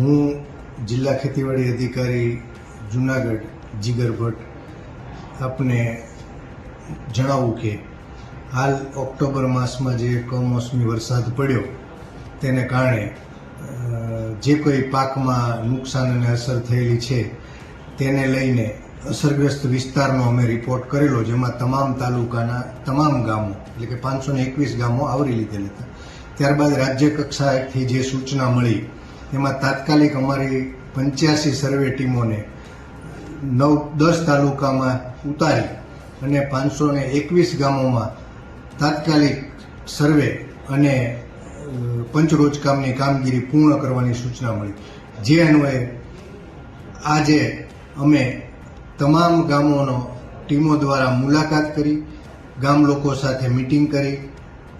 હું જિલ્લા ખેતીવાડી અધિકારી જુનાગઢ જીગર ભટ્ટ આપને જણાવું કે હાલ ઓક્ટોબર માસમાં જે કમોસમી વરસાદ પડ્યો, તેને કારણે જે કોઈ પાકમાં નુકસાન અને અસર થયેલી છે, તેને લઈને અસરગ્રસ્ત વિસ્તારનો અમે રિપોર્ટ કરેલો, જેમાં તમામ તાલુકાના, તમામ ગામો, એટલે કે પાંચસો એકવીસ ગામો આવરી લીધેલ હતા. ત્યારબાદ રાજ્ય કક્ષાએથી જે સૂચના મળી એમાં તાત્કાલિક અમારી પંચ્યાસી સર્વે ટીમોને નવ, દસ તાલુકામાં ઉતારી અને પાંચસો ને એકવીસ ગામોમાં તાત્કાલિક સર્વે અને પંચરોજ કામની કામગીરી પૂર્ણ કરવાની સૂચના મળી. જે અન્વયે આજે અમે તમામ ગામોનો ટીમો દ્વારા મુલાકાત કરી, ગામ લોકો સાથે મિટિંગ કરી,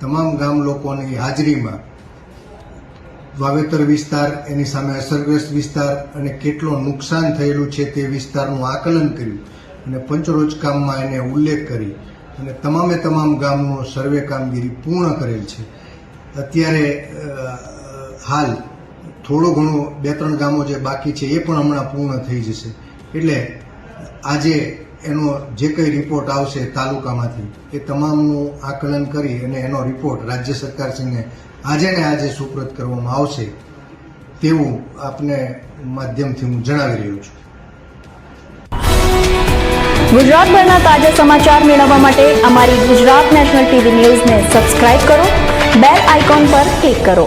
તમામ ગામ લોકોની હાજરીમાં વાવેતર વિસ્તાર, એની સામે અસરગ્રસ્ત વિસ્તાર અને કેટલો નુકસાન થયેલું છે તે વિસ્તારનું આકલન કર્યું અને પંચરોજ કામમાં એને ઉલ્લેખ કરી અને તમામે તમામ ગામનો સર્વે કામગીરી પૂર્ણ કરેલ છે. અત્યારે હાલ થોડો ઘણો બે ત્રણ ગામો જે બાકી છે એ પણ હમણાં પૂર્ણ થઈ જશે. એટલે આજે એનો જે કંઈ રિપોર્ટ આવશે તાલુકામાંથી, એ તમામનું આકલન કરી અને એનો રિપોર્ટ રાજ્ય સરકારશ્રીને આજે ને આજે સુપ્રત કરવામાં આવશે તેવું આપને માધ્યમથી હું જણાવી રહ્યો છું. ગુજરાતભરના તાજા સમાચાર મેળવવા માટે અમારી ગુજરાત નેશનલ ટીવી ન્યૂઝને સબસ્ક્રાઇબ કરો, બેલ આઇકોન પર ક્લિક કરો.